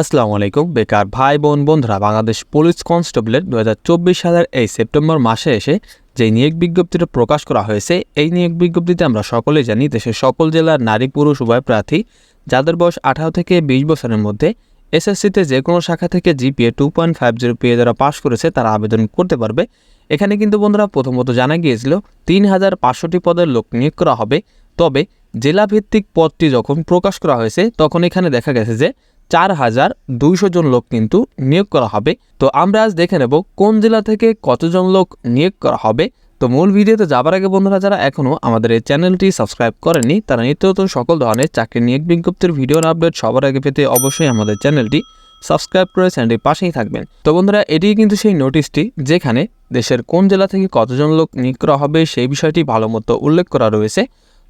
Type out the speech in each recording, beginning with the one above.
আসসালামু আলাইকুম, বেকার ভাই, বোন, বন্ধুরা। বাংলাদেশ পুলিশ কনস্টেবলের দু হাজার চব্বিশ সালের এই সেপ্টেম্বর মাসে এসে যে নিয়োগ বিজ্ঞপ্তিটা প্রকাশ করা হয়েছে, এই নিয়োগ বিজ্ঞপ্তিতে আমরা সকলেই জানি দেশের সকল জেলার নারী, পুরুষ, উভয় প্রার্থী যাদের বয়স আঠারো থেকে বিশ বছরের মধ্যে এসএসসিতে যে কোনো শাখা থেকে GPA two point five zero পেয়ে যারা পাশ করেছে, তারা আবেদন করতে পারবে। এখানে কিন্তু বন্ধুরা প্রথমত জানা গিয়েছিল, তিন হাজার পাঁচশোটি পদের লোক নিয়োগ করা হবে। তবে জেলাভিত্তিক পদটি যখন প্রকাশ করা হয়েছে, তখন এখানে দেখা গেছে যে চার হাজার দুইশো জন লোক কিন্তু নিয়োগ করা হবে। তো আমরা আজ দেখে নেব কোন জেলা থেকে কতজন লোক নিয়োগ করা হবে। তো মূল ভিডিওতে যাবার আগে বন্ধুরা, যারা এখনও আমাদের এই চ্যানেলটি সাবস্ক্রাইব করেননি, তারা নিত্য নতুন সকল ধরনের চাকরি নিয়োগ বিজ্ঞপ্তির ভিডিওর আপডেট সবার আগে পেতে অবশ্যই আমাদের চ্যানেলটি সাবস্ক্রাইব করে চ্যানেলটির পাশেই থাকবেন। তো বন্ধুরা এটি কিন্তু সেই নোটিশটি যেখানে দেশের কোন জেলা থেকে কতজন লোক নিয়োগ করা হবে সেই বিষয়টি ভালো মতো উল্লেখ করা রয়েছে।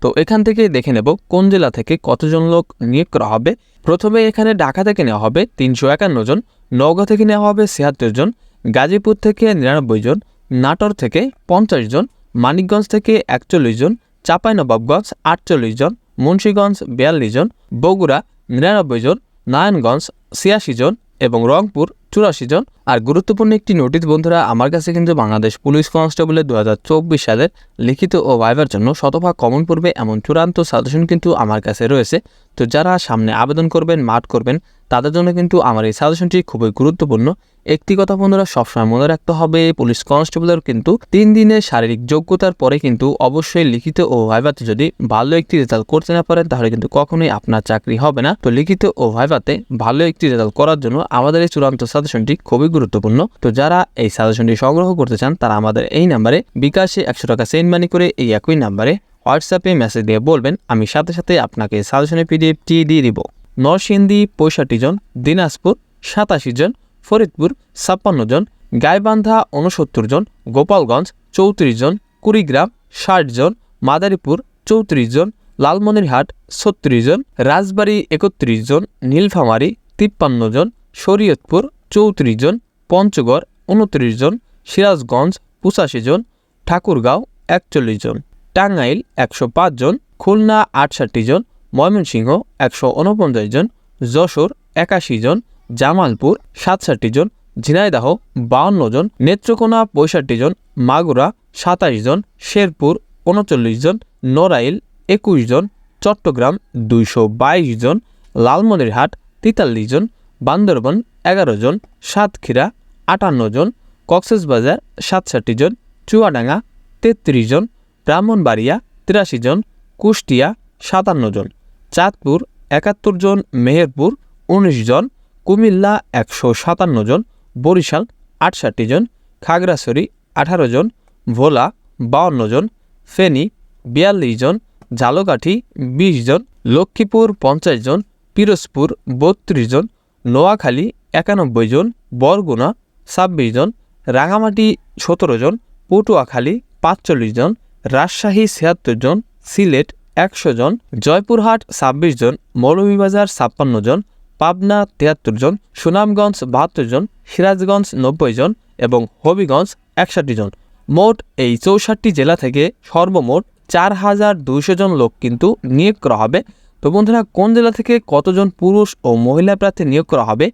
তো এখান থেকে দেখে নেব কোন জেলা থেকে কতজন লোক নিয়োগ করা হবে। প্রথমে এখানে ঢাকা থেকে নেওয়া হবে তিনশো একান্ন জন, নওগাঁ থেকে নেওয়া হবে ছিয়াত্তর জন, গাজীপুর থেকে নিরানব্বই জন, নাটোর থেকে পঞ্চাশ জন, মানিকগঞ্জ থেকে একচল্লিশ জন, চাঁপাইনবাবগঞ্জ আটচল্লিশ জন, মুন্সীগঞ্জ বিয়াল্লিশ জন, বগুড়া নিরানব্বই জন, নারায়ণগঞ্জ ছিয়াশি জন এবং রংপুর চুরাশি জন। আর গুরুত্বপূর্ণ একটি নোটিশ, বন্ধুরা, আমার কাছে কিন্তু বাংলাদেশ পুলিশ কনস্টেবলের দু হাজার চব্বিশ সালের লিখিত ও ভাইবার জন্য শতভাগ কমন পড়বে এমন চূড়ান্ত সাজেশন কিন্তু আমার কাছে রয়েছে। তো যারা সামনে আবেদন করবেন, মাঠ করবেন, তাদের জন্য কিন্তু আমার এই সাজেশনটি খুবই গুরুত্বপূর্ণ। একটি কথা বন্ধুরা, সবসময় মনে রাখতে হবে, পুলিশ কনস্টেবলের কিন্তু তিন দিনের শারীরিক যোগ্যতার পরে কিন্তু অবশ্যই লিখিত ও ভাইভাতে যদি ভালো একটি রেজাল্ট করতে না পারেন, তাহলে কিন্তু কখনোই আপনার চাকরি হবে না। তো লিখিত ও ভাইভাতে ভালো একটি রেজাল্ট করার জন্য আমাদের এই চূড়ান্ত সাজেশনটি খুবই গুরুত্বপূর্ণ। তো যারা এই সাজেশনটি সংগ্রহ করতে চান, তারা আমাদের এই নাম্বারে বিকাশে একশো টাকা সেন্ড মানি করে এই একই নাম্বারে হোয়াটসঅ্যাপে মেসেজ দিয়ে বলবেন, আমি সাথে সাথে আপনাকে সাজেশনের পিডিএফটি দিয়ে দিব। নরসিংদী পঁয়ষট্টি জন, দিনাজপুর সাতাশি জন, ফরিদপুর ছাপ্পান্ন জন, গাইবান্ধা উনসত্তর জন, গোপালগঞ্জ চৌত্রিশ জন, কুড়িগ্রাম ষাট জন, মাদারীপুর চৌত্রিশ জন, লালমনিরহাট ছত্রিশ জন, রাজবাড়ী একত্রিশ জন, নীলফামারী তিপ্পান্ন জন, শরীয়তপুর চৌত্রিশ জন, পঞ্চগড় উনত্রিশ জন, সিরাজগঞ্জ পঁচাশি জন, ঠাকুরগাঁও একচল্লিশ জন। টাঙ্গাইল একশো পাঁচ জন, খুলনা আটষট্টি জন, ময়মনসিংহ একশো উনপঞ্চাশ জন, যশোর একাশি জন, জামালপুর সাতষট্টি জন, ঝিনাইদাহ বাউন্ন জন, নেত্রকোনা পঁয়ষট্টি জন, মাগুরা সাতাশ জন, শেরপুর উনচল্লিশ জন, নড়াইল একুশ জন, চট্টগ্রাম দুইশো বাইশ জন, লালমনিরহাট তেতাল্লিশ জন, বান্দরবন এগারো জন, সাতক্ষীরা আটান্ন জন কক্সেসবাজার সাতষট্টি জন, চুয়াডাঙ্গা তেত্রিশ জন ব্রাহ্মণবাড়িয়া তিরাশি জন, কুষ্টিয়া সাতান্ন জন, চাঁদপুর একাত্তর জন, মেহেরপুর উনিশ জন, কুমিল্লা একশো সাতান্ন জন, বরিশাল আটষট্টি জন, খাগড়াছড়ি আঠারো জন, ভোলা বাউন্ন জন, ফেনী বিয়াল্লিশ জন, ঝালকাঠি বিশ জন, লক্ষ্মীপুর পঞ্চাশ জন, পিরোজপুর বত্রিশ জন, নোয়াখালী একানব্বই জন, বরগুনা ছাব্বিশ জন, রাঙামাটি সতেরো জন, পটুয়াখালী পাঁচচল্লিশ জন রাজশাহী ছিয়াত্তর জন, সিলেট একশো জন, জয়পুরহাট ছাব্বিশ জন, মৌলভীবাজার ছাপ্পান্ন জন, পাবনা তিয়াত্তর জন, সুনামগঞ্জ বাহাত্তর জন, সিরাজগঞ্জ নব্বই জন এবং হবিগঞ্জ একষট্টি জন। মোট এই চৌষট্টি জেলা থেকে সর্বমোট চার হাজার দুইশো জন লোক কিন্তু নিয়োগ করা হবে। তো বন্ধুরা, কোন জেলা থেকে কতজন পুরুষ ও মহিলা প্রার্থী নিয়োগ করা হবে?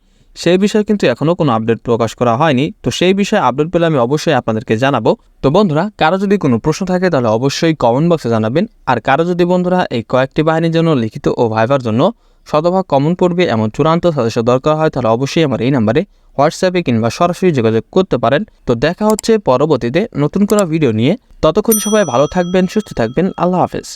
সেই বিষয়ে কিন্তু এখনও কোনো আপডেট প্রকাশ করা হয়নি। তো সেই বিষয়ে আপডেট পেলে আমি অবশ্যই আপনাদেরকে জানাব। তো বন্ধুরা, কারও যদি কোনো প্রশ্ন থাকে তাহলে অবশ্যই কমেন্ট বক্সে জানাবেন। আর কারও যদি বন্ধুরা এই কয়েকটি বাহিনীর জন্য লিখিত ও ভাইবার জন্য শতভাগ কমন পড়বে এমন চূড়ান্ত সদস্য দরকার হয়, তাহলে অবশ্যই আমার এই নাম্বারে হোয়াটসঅ্যাপে কিংবা সরাসরি যোগাযোগ করতে পারেন। তো দেখা হচ্ছে পরবর্তীতে নতুন কোনো ভিডিও নিয়ে। ততক্ষণ সবাই ভালো থাকবেন, সুস্থ থাকবেন। আল্লাহ হাফেজ।